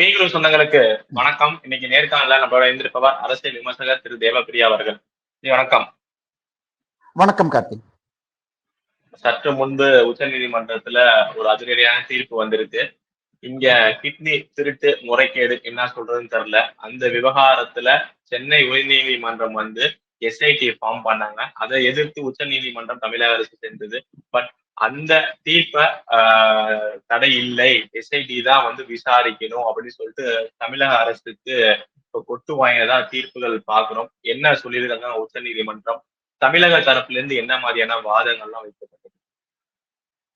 பேய்குரு சொந்தங்களுக்கு வணக்கம். இன்னைக்கு நேர்காணல நம்மளோட இருந்திருப்பவர் அரசியல் விமர்சகர் திரு தேவப்பிரியா அவர்கள். வணக்கம். வணக்கம் கார்த்திக். சற்று முன்பு உச்சநீதிமன்றத்துல ஒரு அதிரடியான தீர்ப்பு வந்திருக்கு. இங்க கிட்னி திருட்டு முறைகேடு என்ன சொல்றதுன்னு தெரியல. அந்த விவகாரத்துல சென்னை உயர்நீதிமன்றம் வந்து எஸ்ஐடி ஃபார்ம் பண்ணாங்க. அதை எதிர்த்து உச்சநீதிமன்றம் தமிழக அரசு செஞ்சது பட் அந்த தீர்ப்பை ஆஹ், தடை இல்லை எஸ்ஐடி தான் வந்து விசாரிக்கணும் அப்படின்னு சொல்லிட்டு தமிழக அரசுக்கு இப்போ கொட்டு வாங்கினதா தீர்ப்புகள் பாக்குறோம் என்ன சொல்லியிருக்காங்க உச்சநீதிமன்றம் தமிழக தரப்புல இருந்து என்ன மாதிரியான வாதங்கள்லாம் வைக்கப்பட்டது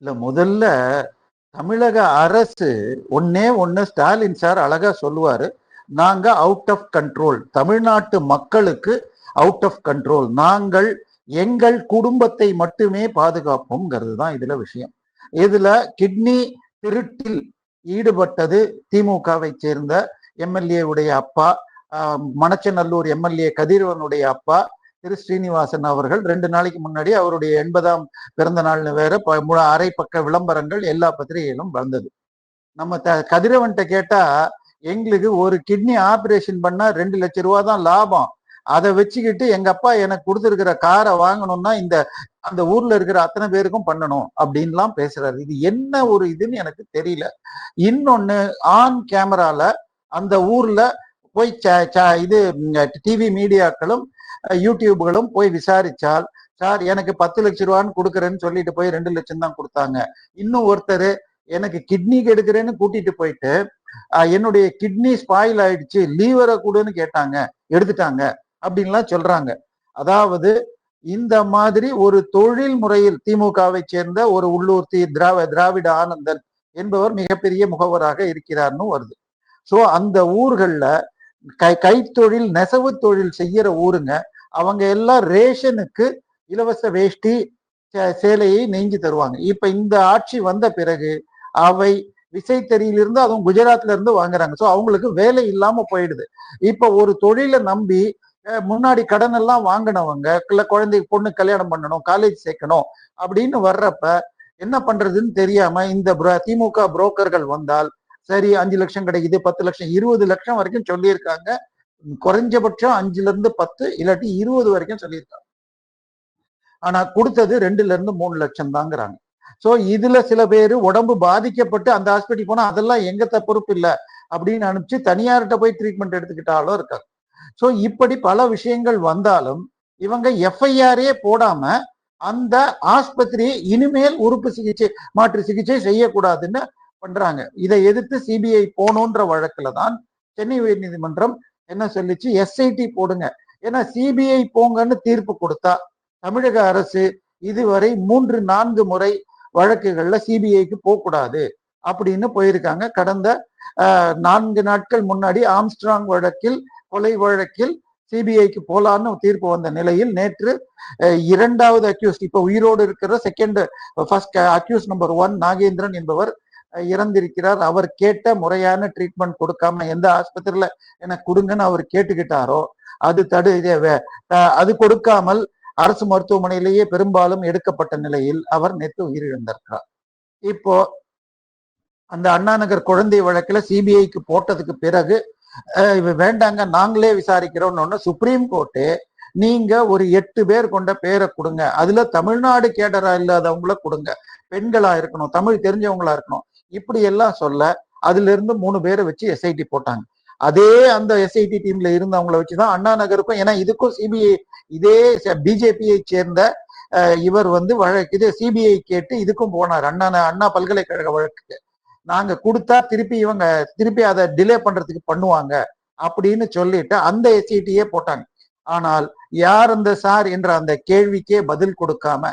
இல்ல முதல்ல தமிழக அரசு ஒன்னே ஒண்ணு ஸ்டாலின் சார் அழகா சொல்லுவாரு. நாங்க அவுட் ஆஃப் கண்ட்ரோல் தமிழ்நாட்டு மக்களுக்கு அவுட் ஆஃப் கண்ட்ரோல் நாங்கள் எங்கள் குடும்பத்தை மட்டுமே பாதுகாப்போம்ங்கிறது தான் இதுல விஷயம். இதுல கிட்னி திருட்டில் ஈடுபட்டது திமுகவை சேர்ந்த எம்எல்ஏ உடைய அப்பா மணச்சநல்லூர் எம்எல்ஏ கதிரவனுடைய அப்பா திரு ஸ்ரீனிவாசன் அவர்கள் ரெண்டு நாளைக்கு முன்னாடி அவருடைய எண்பதாம் பிறந்த நாள்னு வேற அரை பக்க விளம்பரங்கள் எல்லா பத்திரிகையிலும் வந்தது. நம்ம த கதிரவன்கிட்ட கேட்டா எங்களுக்கு ஒரு கிட்னி ஆபரேஷன் பண்ணா ரெண்டு லட்சம் ரூபா தான் லாபம். அதை வச்சுக்கிட்டு எங்க அப்பா எனக்கு கொடுத்துருக்கிற காரை வாங்கணும்னா இந்த அந்த ஊர்ல இருக்கிற அத்தனை பேருக்கும் பண்ணணும் அப்படின்லாம் பேசுறாரு. இது என்ன ஒரு இதுன்னு எனக்கு தெரியல. இன்னொன்னு ஆன் கேமரால அந்த ஊர்ல போய் ச- ச- இது டிவி மீடியாக்களும் யூடியூப்களும் போய் விசாரிச்சால் சார் எனக்கு பத்து லட்ச ரூபான்னு கொடுக்குறேன்னு சொல்லிட்டு போய் ரெண்டு லட்சம் தான் கொடுத்தாங்க. இன்னும் ஒருத்தர் எனக்கு கிட்னி கெடுக்கிறேன்னு கூட்டிட்டு போயிட்டு என்னுடைய கிட்னி ஸ்பாயில் ஆயிடுச்சு லீவரை கொடுன்னு கேட்டாங்க எடுத்துட்டாங்க. அப்படின்லாம் சொல்றாங்க. அதாவது இந்த மாதிரி ஒரு தொழில் முறையில் திமுகவை சேர்ந்த ஒரு உள்ளூர் தி திராவ திராவிட ஆனந்தன் என்பவர் மிகப்பெரிய முகவராக இருக்கிறார்னு வருது. ஸோ அந்த ஊர்களில் கை கைத்தொழில் நெசவு தொழில் செய்யற ஊருங்க அவங்க எல்லாம் ரேஷனுக்கு இலவச வேஷ்டி சே- சேலையை நெஞ்சு தருவாங்க. இப்ப இந்த ஆட்சி வந்த பிறகு அவை விசைத்தறியிலிருந்து அதுவும் குஜராத்ல இருந்து வாங்குறாங்க. ஸோ அவங்களுக்கு வேலை இல்லாம போயிடுது. இப்ப ஒரு தொழிலை நம்பி முன்னாடி கடன் எல்லாம் வாங்கினவங்க இல்லை குழந்தை பொண்ணு கல்யாணம் பண்ணணும் காலேஜ் சேர்க்கணும் அப்படின்னு வர்றப்ப என்ன பண்றதுன்னு தெரியாம இந்த திமுக புரோக்கர்கள் வந்தால் சரி அஞ்சு லட்சம் கிடைக்குது பத்து லட்சம் இருபது லட்சம் வரைக்கும் சொல்லியிருக்காங்க. குறைஞ்சபட்சம் அஞ்சுல இருந்து பத்து இல்லாட்டி இருபது வரைக்கும் சொல்லியிருக்காங்க. ஆனா கொடுத்தது ரெண்டுல இருந்து மூணு லட்சம் தாங்கிறாங்க. சோ இதுல சில பேர் உடம்பு பாதிக்கப்பட்டு அந்த ஹாஸ்பிட்டல் போனா அதெல்லாம் எங்க பொறுப்பு இல்லை அப்படின்னு அனுப்பிச்சு தனியார்கிட்ட போய் ட்ரீட்மெண்ட் எடுத்துக்கிட்டாலும் இருக்காங்க சோ இப்படி பல விஷயங்கள் வந்தாலும் இவங்க எஃப்ஐஆரே போடாம அந்த ஆஸ்பத்திரி இனிமேல் உறுப்பு சிகிச்சை மாற்று சிகிச்சை செய்யக்கூடாதுன்னு பண்றாங்க. இதை எதிர்த்து சிபிஐ போகணுன்ற வழக்குல தான் சென்னை உயர்நீதிமன்றம் என்ன சொல்லிச்சு? எஸ்ஐடி போடுங்க. ஏன்னா சிபிஐ போங்கன்னு தீர்ப்பு கொடுத்தா தமிழக அரசு இதுவரை மூன்று நான்கு முறை வழக்குகள்ல சிபிஐக்கு போகக்கூடாது அப்படின்னு போயிருக்காங்க. கடந்த நான்கு நாட்கள் முன்னாடி ஆம்ஸ்ட்ராங் வழக்கில் கொலை வழக்கில் சிபிஐக்கு போலான்னு தீர்ப்பு வந்த நிலையில் நேற்று இரண்டாவது அக்யூஸ்ட் இப்ப உயிரோடு இருக்கிற second first accused number one Nagendran என்பவர் இறந்திருக்கிறார். அவர் கேட்ட முறையான ட்ரீட்மெண்ட் கொடுக்காம எந்த ஆஸ்பத்திரியில எனக்கு கொடுங்கன்னு அவர் கேட்டுக்கிட்டாரோ அது தடு அது கொடுக்காமல் அரசு மருத்துவமனையிலேயே பெரும்பாலும் எடுக்கப்பட்ட நிலையில் அவர் நேற்று உயிரிழந்திருக்கிறார். இப்போ அந்த அண்ணா நகர் குழந்தை வழக்குல சிபிஐக்கு போட்டதுக்கு பிறகு வேண்டாங்க நாங்களே விசாரிக்கிறோம்னு சுப்ரீம் கோர்ட்டு நீங்க ஒரு எட்டு பேர் கொண்ட பேரை கொடுங்க. அதுல தமிழ்நாடு கேடரா இல்லாதவங்கள கொடுங்க. பெண்களா இருக்கணும் தமிழ் தெரிஞ்சவங்களா இருக்கணும். இப்படி எல்லாம் சொல்ல அதுல இருந்து மூணு பேரை வச்சு எஸ்ஐடி போட்டாங்க. அதே அந்த எஸ்ஐடி டீம்ல இருந்தவங்கள வச்சுதான் அண்ணா நகருக்கும் ஏன்னா இதுக்கும் சிபிஐ இதே பிஜேபியை சேர்ந்த இவர் வந்து வழக்கு இது சிபிஐ கேட்டு இதுக்கும் போனார். அண்ணா அண்ணா பல்கலைக்கழக வழக்குக்கு. நாங்க கொடுத்தா திருப்பி இவங்க திருப்பி அதை டிலே பண்றதுக்கு பண்ணுவாங்க அப்படின்னு சொல்லிட்டு அந்த எஸ்ஐடியே போட்டாங்க. ஆனால் யார் அந்த சார் என்ற அந்த கேள்விக்கே பதில் கொடுக்காம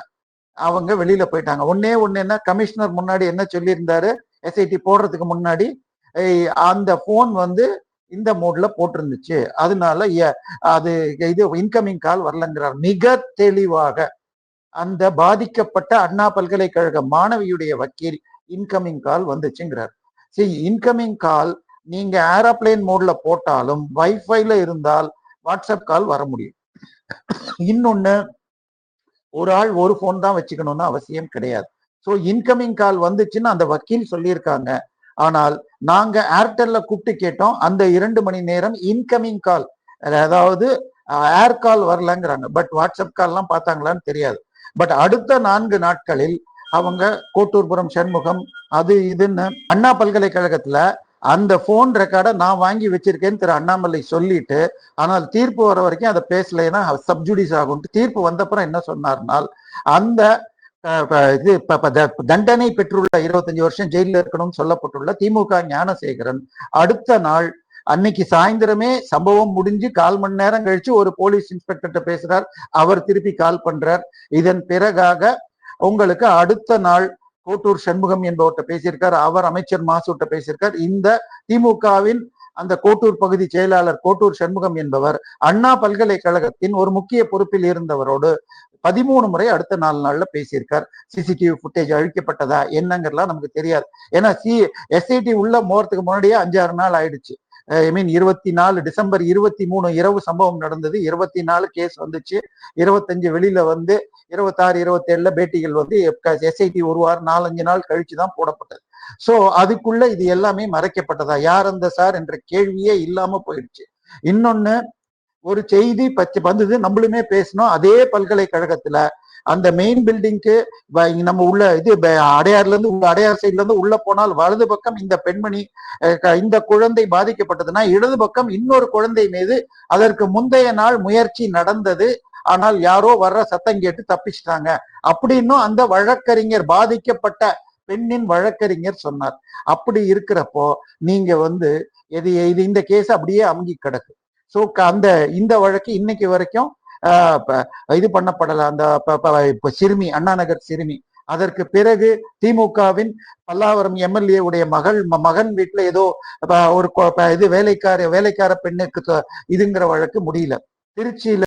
அவங்க வெளியில போயிட்டாங்க. ஒன்னே ஒண்ணு என்ன கமிஷனர் முன்னாடி என்ன சொல்லியிருந்தாரு? எஸ்ஐடி போடுறதுக்கு முன்னாடி அந்த போன் வந்து இந்த மோட்ல போட்டிருந்துச்சு. அதனால எ- அது இது இன்கமிங் கால் வரலங்கிறார். மிக தெளிவாக அந்த பாதிக்கப்பட்ட அண்ணா பல்கலைக்கழக மாணவியுடைய வக்கீல் இன்கமிங் கால் வந்துச்சுங்கிறார். சரி இன்கமிங் கால் நீங்க ஏரோப்ளேன் மோட்ல போட்டாலும் வைஃபைல இருந்தால் வாட்ஸ்அப் கால் வர முடியும். இன்னொன்னு ஒரு ஆள் ஒரு ஃபோன் தான் வச்சுக்கணும்னு அவசியம் கிடையாது. ஸோ இன்கமிங் கால் வந்துச்சுன்னு அந்த வக்கீல் சொல்லியிருக்காங்க. ஆனால் நாங்க ஏர்டெல்ல கூப்பிட்டு கேட்டோம் அந்த இரண்டு மணி நேரம் இன்கமிங் கால் அதாவது ஏர் கால் வரலங்கிறாங்க. பட் வாட்ஸ்அப் கால்லாம் பார்த்தாங்களான்னு தெரியாது. பட் அடுத்த நான்கு நாட்களில் அவங்க கோட்டூர்புரம் சண்முகம் அது இதுன்னு அண்ணா பல்கலைக்கழகத்துல அந்த போன் ரெக்கார்டை நான் வாங்கி வச்சிருக்கேன்னு திரு அண்ணாமலை சொல்லிட்டு ஆனால் தீர்ப்பு வர வரைக்கும் அதை பேசலைன்னா சப்ஜுடிஸ் ஆகும்ட்டு தீர்ப்பு வந்தப்புறம் என்ன சொன்னார்னால் அந்த இது த- தண்டனை பெற்றுள்ள இருபத்தஞ்சு வருஷம் ஜெயிலில் இருக்கணும்னு சொல்லப்பட்டுள்ள திமுக ஞானசேகரன் அடுத்த நாள் அன்னைக்கு சாயந்தரமே சம்பவம் முடிஞ்சு கால் மணி நேரம் கழிச்சு ஒரு போலீஸ் இன்ஸ்பெக்டர்கிட்ட பேசுறார். அவர் திருப்பி கால் பண்றார். இதன் பிறகாக உங்களுக்கு அடுத்த நாள் கோட்டூர் சண்முகம் என்பவர்கிட்ட பேசியிருக்கார் அவர் அமைச்சர் மாசுட்ட பேசியிருக்கார். இந்த திமுகவின் அந்த கோட்டூர் பகுதி செயலாளர் கோட்டூர் சண்முகம் என்பவர் அண்ணா பல்கலைக்கழகத்தின் ஒரு முக்கிய பொறுப்பில் இருந்தவரோடு பதிமூணு முறை அடுத்த நாலு நாள்ல பேசியிருக்கார். சிசிடிவி ஃபுட்டேஜ் அழிக்கப்பட்டதா என்னங்கிறலாம் நமக்கு தெரியாது. ஏன்னா சி எஸ்ஐடி உள்ள போறதுக்கு முன்னாடியே அஞ்சாறு நாள் ஆயிடுச்சு. ஐ மீன் இருபத்தி நாலு டிசம்பர் இருபத்தி மூணு இரவு சம்பவம் நடந்தது. இருபத்தி நாலு கேஸ் வந்துச்சு. இருபத்தஞ்சு வெளியில வந்து இருபத்தாறு இருபத்தேழுல பேட்டிகள் வந்து எஸ்ஐடி ஒரு வாரம் நாலஞ்சு நாள் கழிச்சு தான் போடப்பட்டது. சோ அதுக்குள்ள இது எல்லாமே மறைக்கப்பட்டதா? யார் அந்த சார் என்ற கேள்வியே இல்லாம போயிடுச்சு. இன்னொன்னு ஒரு செய்தி பச்சை வந்தது நம்மளுமே பேசணும் அதே பல்கலைக்கழகத்துல அந்த மெயின் பில்டிங்க்கு நம்ம உள்ள இது அடையாறுல இருந்து உள்ள அடையார் சைட்ல இருந்து உள்ள போனால் வலது பக்கம் இந்த பெண்மணி இந்த குழந்தை பாதிக்கப்பட்டதுன்னா இடது பக்கம் இன்னொரு குழந்தை மீது அதற்கு முந்தைய நாள் முயற்சி நடந்தது. ஆனால் யாரோ வர்ற சத்தம் கேட்டு தப்பிச்சிட்டாங்க. அப்படின்னும் அந்த வழக்கறிஞர் பாதிக்கப்பட்ட பெண்ணின் வழக்கறிஞர் சொன்னார். அப்படி இருக்கிறப்போ நீங்க வந்து இது இது இந்த கேஸ் அப்படியே அமுங்கி கிடக்கு. ஸோ அந்த இந்த வழக்கு இன்னைக்கு வரைக்கும் இது பண்ணப்படல அந்த சிறுமி அண்ணா நகர் சிறுமி. அதற்கு பிறகு திமுகவின் பல்லாவரம் எம்எல்ஏ உடைய மகள் மகன் வீட்டுல ஏதோ ஒரு இது வேலைக்கார வேலைக்கார பெண்ணுக்கு இதுங்கிற வழக்கு முடியல. திருச்சியில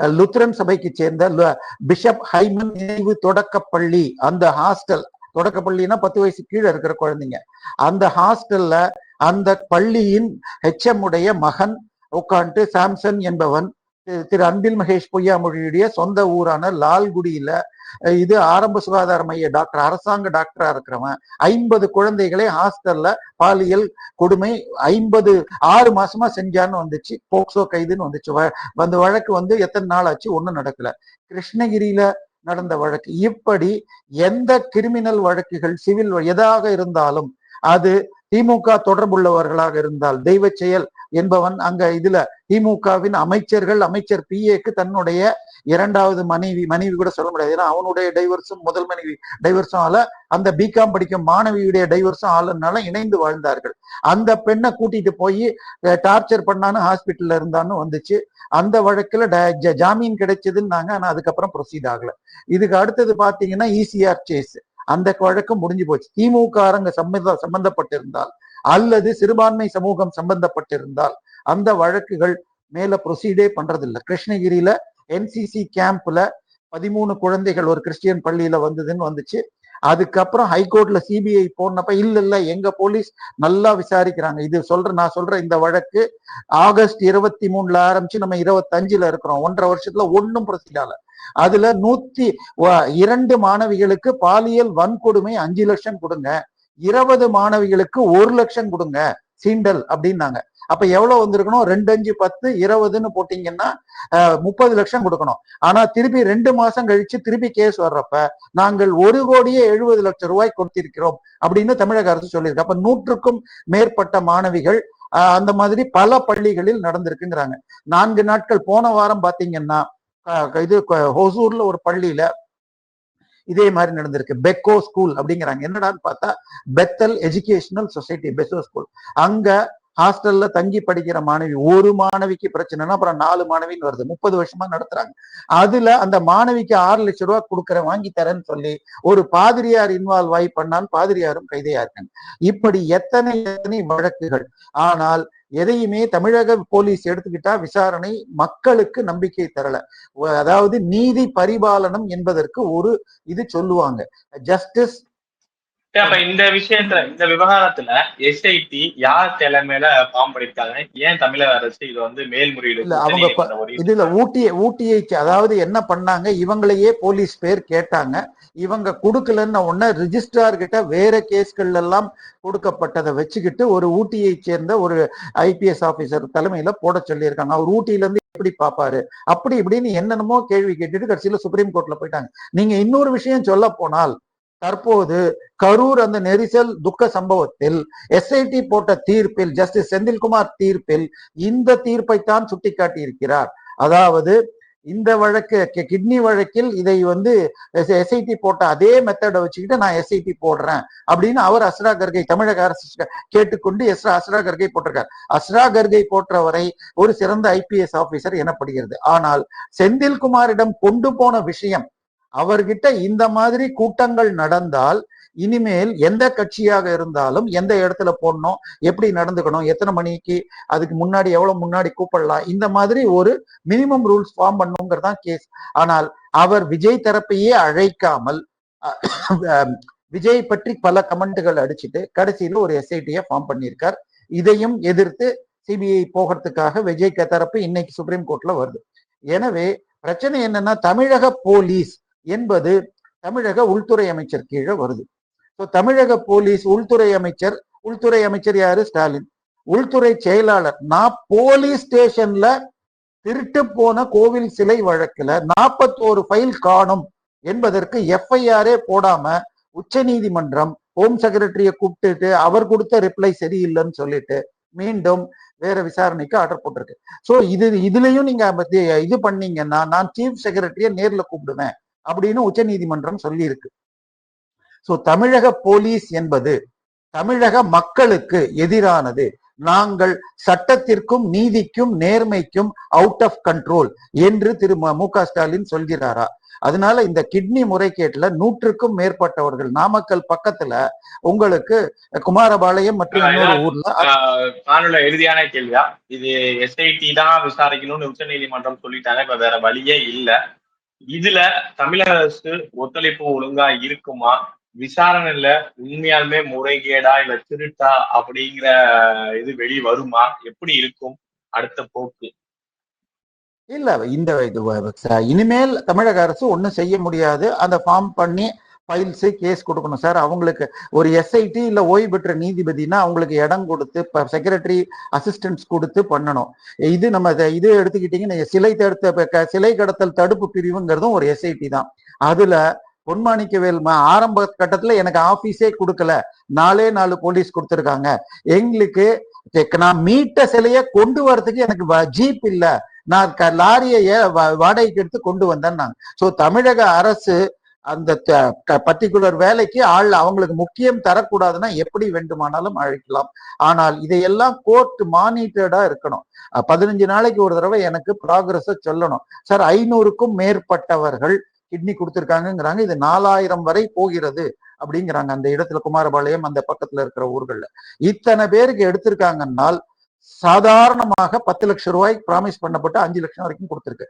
அஹ், லுத்ரன் சபைக்கு சேர்ந்த பிஷப் ஹைமன் நினைவு தொடக்கப்பள்ளி அந்த ஹாஸ்டல் தொடக்கப்பள்ளின்னா பத்து வயசு கீழே இருக்கிற குழந்தைங்க. அந்த ஹாஸ்டல்ல அந்த பள்ளியின் ஹெச்எம் உடைய மகன் உட்காந்துட்டு சாம்சன் என்பவன் திரு- அன்பில் மகேஷ் பொய்யாமொழியுடைய சொந்த ஊரான லால்குடியில இது ஆரம்ப சுகாதார மைய டாக்டர் அரசாங்க டாக்டரா இருக்கிறவன். ஐம்பது குழந்தைகளை ஹாஸ்டல்ல பாலியல் கொடுமை ஐம்பது ஆறு மாசமா செஞ்சான்னு வந்துச்சு. போக்சோ கைதுன்னு வந்துச்சு. வ- அந்த வழக்கு வந்து எத்தனை நாள் ஆச்சு? ஒண்ணும் நடக்கல. கிருஷ்ணகிரியில நடந்த வழக்கு. இப்படி எந்த கிரிமினல் வழக்குகள் சிவில் எதாக இருந்தாலும் அது திமுக தொடர்புள்ளவர்களாக இருந்தால் தெய்வ செயல் என்பவன் அங்க இதுல திமுகவின் அமைச்சர்கள் அமைச்சர் பிஏக்கு தன்னுடைய இரண்டாவது மனைவி மனைவி கூட சொல்ல முடியாது. ஏன்னா அவனுடைய டைவர்ஸும் முதல் மனைவி டைவர்ஸும் ஆல அந்த பிகாம் படிக்கும் மாணவியுடைய டைவர்ஸும் ஆளுனால இணைந்து வாழ்ந்தார்கள். அந்த பெண்ணை கூட்டிட்டு போய் டார்ச்சர் பண்ணான்னு ஹாஸ்பிட்டல்ல இருந்தான்னு வந்துச்சு. அந்த வழக்குல ட- ஜ- ஜாமீன் கிடைச்சதுன்னாங்க. ஆனா அதுக்கப்புறம் ப்ரொசீட் ஆகல. இதுக்கு அடுத்தது பாத்தீங்கன்னா இசிஆர் சேஸ் அந்த வழக்கம் முடிஞ்சு போச்சு. திமுக அரங்க சம்பந்த சம்பந்தப்பட்டிருந்தால் அல்லது சிறுபான்மை சமூகம் சம்பந்தப்பட்டிருந்தால் அந்த வழக்குகள் மேல ப்ரொசீடே பண்றதில்லை. கிருஷ்ணகிரியில என்சிசி கேம்ப்ல பதிமூணு குழந்தைகள் ஒரு கிறிஸ்டியன் பள்ளியில வந்ததுன்னு வந்துச்சு. அதுக்கப்புறம் ஹைகோர்ட்ல சிபிஐ போனப்ப இல்ல இல்ல எங்க போலீஸ் நல்லா விசாரிக்கிறாங்க. இது சொல்ற நான் சொல்ற இந்த வழக்கு ஆகஸ்ட் இருபத்தி மூணுல ஆரம்பிச்சு நம்ம இருபத்தஞ்சுல இருக்கிறோம். ஒன்றரை வருஷத்துல ஒன்னும் ப்ரொசீட் ஆகல. அதுல நூத்தி இரண்டு மாணவிகளுக்கு பாலியல் வன்கொடுமை அஞ்சு லட்சம் கொடுங்க. இருபது மாணவிகளுக்கு ஒரு லட்சம் கொடுங்க. சீண்டல் அப்படின்னாங்க. அப்ப எவ்வளவு வந்திருக்கணும்? ரெண்டு அஞ்சு பத்து இருபதுன்னு போட்டீங்கன்னா முப்பது லட்சம் கொடுக்கணும். ஆனா திருப்பி ரெண்டு மாசம் கழிச்சு திருப்பி கேஸ் வர்றப்ப நாங்கள் ஒரு கோடியே எழுபது லட்சம் ரூபாய் கொடுத்திருக்கிறோம் அப்படின்னு தமிழக அரசு சொல்லியிருக்கு. அப்ப நூற்றுக்கும் மேற்பட்ட மாணவிகள் அந்த மாதிரி பல பள்ளிகளில் நடந்திருக்குங்கிறாங்க. நான்கு நாட்கள் போன வாரம் பாத்தீங்கன்னா இது ஹொசூர்ல ஒரு பள்ளியில இதே மாதிரி நடந்திருக்கு. பெக்கோ ஸ்கூல் அப்படிங்கிறாங்க. என்னடான்னு பார்த்தா பெத்தல் எஜுகேஷனல் சொசைட்டி பெக்கோ ஸ்கூல். அங்க ஹாஸ்டல்ல தங்கி படிக்கிற மாணவி ஒரு மாணவிக்கு பிரச்சனைனா அப்புறம் நாலு மாணவின்னு வருது. முப்பது வருஷமா நடத்துறாங்க. அதுல அந்த மாணவிக்கு ஆறு லட்சம் ரூபாய் கொடுக்கற வாங்கி தரேன்னு சொல்லி ஒரு பாதிரியார் இன்வால்வ் ஆகி பண்ணால் பாதிரியாரும் கைதையா இருக்காங்க. இப்படி எத்தனை எத்தனை வழக்குகள். ஆனால் எதையுமே தமிழக போலீஸ் எடுத்துக்கிட்டா விசாரணை மக்களுக்கு நம்பிக்கை தரல. அதாவது நீதி பரிபாலனம் என்பதற்கு ஒரு இது சொல்லுவாங்க. ஜஸ்டிஸ் அப்ப இந்த விஷயத்துல இந்த விவகாரத்துல எஸ்ஐடி யார் தலைமையில ஃபார்ம் பண்ணிருக்காங்க ஏன் தமிழக அரசு இது வந்து மேல்முறையீடு அவங்க இதுல ஊட்டி ஊட்டியை அதாவது என்ன பண்ணாங்க? இவங்களையே போலீஸ் பேர் கேட்டாங்க. இவங்க கொடுக்கலன்னு உடனே ரிஜிஸ்ட்ரார் கிட்ட வேற கேஸ்கள் எல்லாம் கொடுக்கப்பட்டதை வச்சுக்கிட்டு ஒரு ஊட்டியை சேர்ந்த ஒரு ஐபிஎஸ் ஆபீசர் தலைமையில போட சொல்லியிருக்காங்க. அவர் ஊட்டியில இருந்து எப்படி பாப்பாரு? அப்படி இப்படின்னு என்னென்னமோ கேள்வி கேட்டுட்டு கடைசியில சுப்ரீம் கோர்ட்ல போயிட்டாங்க. நீங்க இன்னொரு விஷயம் சொல்ல போனால் தற்போது கரூர் அந்த நெரிசல் துக்க சம்பவத்தில் எஸ்ஐடி போட்ட தீர்ப்பில் ஜஸ்டிஸ் செந்தில்குமார் தீர்ப்பில் இந்த தீர்ப்பைத்தான் சுட்டிக்காட்டி இருக்கிறார் அதாவது இந்த வழக்கு கிட்னி வழக்கில் இதை வந்து எஸ்ஐடி போட்ட அதே மெத்தடை வச்சுக்கிட்டு நான் எஸ்ஐடி போடுறேன் அப்படின்னு அவர் அஸ்ரா கர்கை தமிழக அரசு கேட்டுக்கொண்டு எஸ்ரா அஸ்ரா கர்கை போட்டிருக்கார். அஸ்ரா கர்கை போற்றவரை ஒரு சிறந்த ஐபிஎஸ் ஆபீசர் எனப்படுகிறது. ஆனால் செந்தில்குமாரிடம் கொண்டு போன விஷயம் அவர்கிட்ட இந்த மாதிரி கூட்டங்கள் நடந்தால் இனிமேல் எந்த கட்சியாக இருந்தாலும் எந்த இடத்துல போடணும் எப்படி நடந்துக்கணும் எத்தனை மணிக்கு அதுக்கு முன்னாடி எவ்வளவு முன்னாடி கூப்பிடலாம் இந்த மாதிரி ஒரு மினிமம் ரூல்ஸ் ஃபார்ம் பண்ணுங்கிறதான் கேஸ் ஆனால் அவர் விஜய் தரப்பையே அழைக்காமல் விஜய் பற்றி பல கமெண்ட்டுகள் அடிச்சுட்டு கடைசியில ஒரு எஸ்ஐடியை ஃபார்ம் பண்ணியிருக்கார். இதையும் எதிர்த்து சிபிஐ போகிறதுக்காக விஜய் தரப்பு இன்னைக்கு சுப்ரீம் கோர்ட்ல வருது. எனவே பிரச்சனை என்னன்னா தமிழக போலீஸ் என்பது தமிழக உள்துறை அமைச்சர் கீழே வருது. ஸோ தமிழக போலீஸ் உள்துறை அமைச்சர் உள்துறை அமைச்சர் யாரு? ஸ்டாலின். உள்துறை செயலாளர். நான் போலீஸ் ஸ்டேஷன்ல திருட்டு போன கோவில் சிலை வழக்குல நாற்பத்தோரு ஃபைல் காணும் என்பதற்கு எஃப்ஐஆரே போடாம உச்சநீதிமன்றம் ஹோம் செக்ரட்டரியை கூப்பிட்டுட்டு அவர் கொடுத்த ரிப்ளை சரியில்லைன்னு சொல்லிட்டு மீண்டும் வேற விசாரணைக்கு ஆர்டர் போட்டிருக்கு. ஸோ இது இதுலயும் நீங்க இது பண்ணீங்கன்னா நான் சீஃப் செக்ரட்டரியை நேர்ல கூப்பிடுவேன். அப்படின்னு உச்சநீதிமன்றம் சொல்லியிருக்கு. சோ தமிழக போலீஸ் என்பது தமிழக மக்களுக்கு எதிரானது. நாங்கள் சட்டத்திற்கும் நீதிக்கும் நேர்மைக்கும் அவுட் ஆஃப் கண்ட்ரோல் என்று திரு மு- க ஸ்டாலின் சொல்கிறாரா? அதனால இந்த கிட்னி முறைகேட்டுல நூற்றுக்கும் மேற்பட்டவர்கள் நாமக்கல் பக்கத்துல உங்களுக்கு குமாரபாளையம் மற்றும் இன்னொரு ஊர்ல காணொல இறுதியான கேள்வியா இது எஸ்ஐடி தான் விசாரிக்கணும்னு உச்சநீதிமன்றம் சொல்லிட்டாங்க இப்ப வேற வழியே இல்ல. இதுல தமிழக அரசு ஒத்துழைப்பு ஒழுங்கா இருக்குமா? விசாரணையில உண்மையாலுமே முறைகேடா இல்ல திருட்டா அப்படிங்கிற இது வெளி வருமா? எப்படி இருக்கும்? அடுத்த போக்கு. இல்ல இந்த இது இனிமேல் தமிழக அரசு ஒண்ணும் செய்ய முடியாது. அந்த ஃபார்ம் பண்ணி ஃபைல்ஸு கேஸ் கொடுக்கணும். சார் அவங்களுக்கு ஒரு எஸ்ஐடி இல்லை ஓய்வு பெற்ற நீதிபதினா அவங்களுக்கு இடம் கொடுத்து இப்போ செக்ரட்டரி அசிஸ்டன்ஸ் கொடுத்து பண்ணணும். இது நம்ம இதை இது எடுத்துக்கிட்டிங்கன்னா சிலை தடுத்த சிலை கடத்தல் தடுப்பு பிரிவுங்கிறதும் ஒரு எஸ்ஐடி தான். அதில் பொன்மாணிக்கவேல் ஆரம்ப கட்டத்தில் எனக்கு ஆஃபீஸே கொடுக்கல. நாலே நாலு போலீஸ் கொடுத்துருக்காங்க. எங்களுக்கு நான் மீட்ட சிலையை கொண்டு வரதுக்கு எனக்கு வ- ஜீப் இல்லை. நான் க- லாரியை வா- வாடகைக்கு எடுத்து கொண்டு வந்தேன் நான் ஸோ தமிழக அரசு அந்த பர்டிகுலர் வேலைக்கு ஆள் அவங்களுக்கு முக்கியம் தரக்கூடாதுன்னா எப்படி வேண்டுமானாலும் அழைக்கலாம். ஆனால் இதையெல்லாம் கோர்ட் மானிட்டர்டா இருக்கணும். பதினஞ்சு நாளைக்கு ஒரு தடவை எனக்கு ப்ராக்ரஸ சொல்லணும். சார் ஐநூறுக்கும் மேற்பட்டவர்கள் கிட்னி கொடுத்துருக்காங்கிறாங்க இது நாலாயிரம் வரை போகிறது அப்படிங்கிறாங்க அந்த இடத்துல குமாரபாளையம் அந்த பக்கத்துல இருக்கிற ஊர்கள்ல. இத்தனை பேருக்கு எடுத்திருக்காங்கன்னால் சாதாரணமாக பத்து லட்சம் ரூபாய்க்கு ப்ராமிஸ் பண்ணப்பட்டு அஞ்சு லட்சம் வரைக்கும் கொடுத்துருக்கு.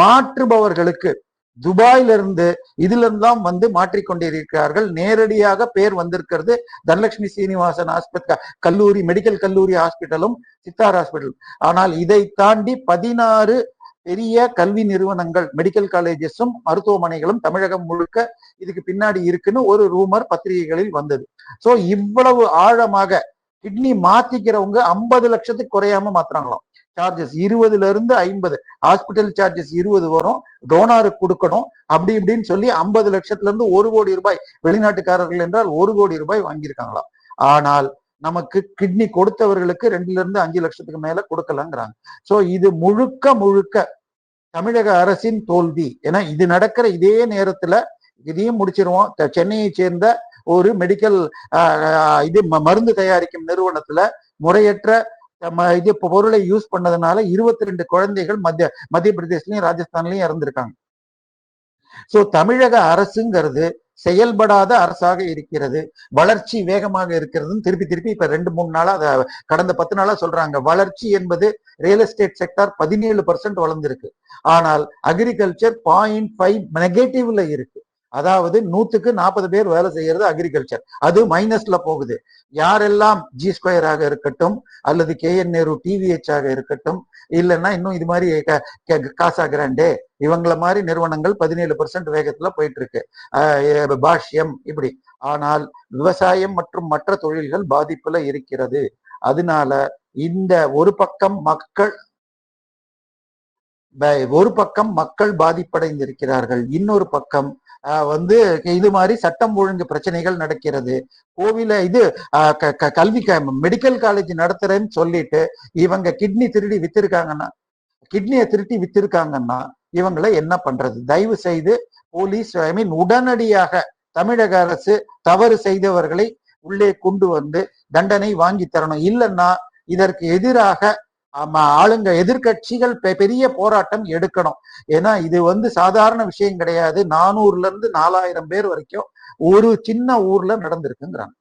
மாற்றுபவர்களுக்கு துபாயிலிருந்து இருந்து இதுல வந்து மாற்றிக்கொண்டிருக்கிறார்கள். நேரடியாக பேர் வந்திருக்கிறது தனலட்சுமி சீனிவாசன் ஹாஸ்பிட்டல் கல்லூரி மெடிக்கல் கல்லூரி ஹாஸ்பிட்டலும் சித்தார் ஹாஸ்பிட்டலும் ஆனால் இதை தாண்டி பதினாறு பெரிய கல்வி நிறுவனங்கள் மெடிக்கல் காலேஜஸும் மருத்துவமனைகளும் தமிழகம் முழுக்க இதுக்கு பின்னாடி இருக்குன்னு ஒரு ரூமர் பத்திரிகைகளில் வந்தது. சோ இவ்வளவு ஆழமாக கிட்னி மாத்திக்கிறவங்க ஐம்பது லட்சத்துக்கு குறையாம மாத்துறாங்களாம். சார்ஜஸ் இருபதுல இருந்து ஐம்பது. ஹாஸ்பிட்டல் சார்ஜஸ் இருபது வரும். டோனாருக்கு கொடுக்கணும். அப்படி இப்படின்னு சொல்லி ஐம்பது லட்சத்துல இருந்து ஒரு கோடி ரூபாய் வெளிநாட்டுக்காரர்கள் என்றால் ஒரு கோடி ரூபாய் வாங்கியிருக்காங்களாம். ஆனால் நமக்கு கிட்னி கொடுத்தவர்களுக்கு ரெண்டுல இருந்து அஞ்சு லட்சத்துக்கு மேல கொடுக்கலங்கிறாங்க. சோ இது முழுக்க முழுக்க தமிழக அரசின் தோல்வி. ஏன்னா இது நடக்கிற இதே நேரத்துல இதையும் முடிச்சிருவோம். சென்னையை சேர்ந்த ஒரு மெடிக்கல் இது ம- மருந்து தயாரிக்கும் நிறுவனத்துல முறையற்ற ம- இது பொருளை யூஸ் பண்ணதுனால இருபத்தி ரெண்டு குழந்தைகள் மத்திய மத்திய பிரதேசலயும் ராஜஸ்தான்லயும் இறந்திருக்காங்க. சோ தமிழக அரசுங்கிறது செயல்படாத அரசாக இருக்கிறது. வளர்ச்சி வேகமாக இருக்கிறதுன்னு திருப்பி திருப்பி இப்ப ரெண்டு மூணு நாளா அதை கடந்த பத்து நாளா சொல்றாங்க. வளர்ச்சி என்பது ரியல் எஸ்டேட் செக்டார் பதினேழு பர்சன்ட் வளர்ந்துருக்கு. ஆனால் அக்ரிகல்ச்சர் பாயிண்ட் ஃபைவ் நெகட்டிவ்ல இருக்கு. அதாவது நூத்துக்கு நாற்பது பேர் வேலை செய்யறது அக்ரிகல்ச்சர் அது மைனஸ்ல போகுது. யாரெல்லாம் ஜி ஸ்கொயர் ஆக இருக்கட்டும் அல்லது கே என் நேரு டிவிஹெச் ஆக இருக்கட்டும் இல்லைன்னா இன்னும் இது மாதிரி க- க- காசா கிராண்டே இவங்கள மாதிரி நிறுவனங்கள் பதினேழு பர்சன்ட் வேகத்துல போயிட்டு இருக்கு பாஷ்யம் இப்படி. ஆனால் விவசாயம் மற்றும் மற்ற தொழில்கள் பாதிப்புல இருக்கிறது. அதனால இந்த ஒரு பக்கம் மக்கள் ஒரு பக்கம் மக்கள் பாதிப்படைந்திருக்கிறார்கள். இன்னொரு பக்கம் வந்து இது மாதிரி சட்டம் ஒழுங்கு பிரச்சனைகள் நடக்கிறது. கோவில இது க- க- கல்வி மெடிக்கல் காலேஜ் நடத்துறேன்னு சொல்லிட்டு இவங்க கிட்னி திருடி வித்திருக்காங்கன்னா கிட்னியை திருட்டி வித்திருக்காங்கன்னா இவங்களை என்ன பண்றது? தயவு செய்து போலீஸ் ஐ மீன் உடனடியாக தமிழக அரசு தவறு செய்தவர்களை உள்ளே கொண்டு வந்து தண்டனை வாங்கி தரணும். இல்லைன்னா இதற்கு எதிராக ஆமா ஆளுங்க எதிர்க்கட்சிகள் பெ- பெரிய போராட்டம் எடுக்கணும். ஏன்னா இது வந்து சாதாரண விஷயம் கிடையாது. நானூறுல இருந்து நாலாயிரம் பேர் வரைக்கும் ஒரு சின்ன ஊர்ல நடந்திருக்குங்கிறாங்க.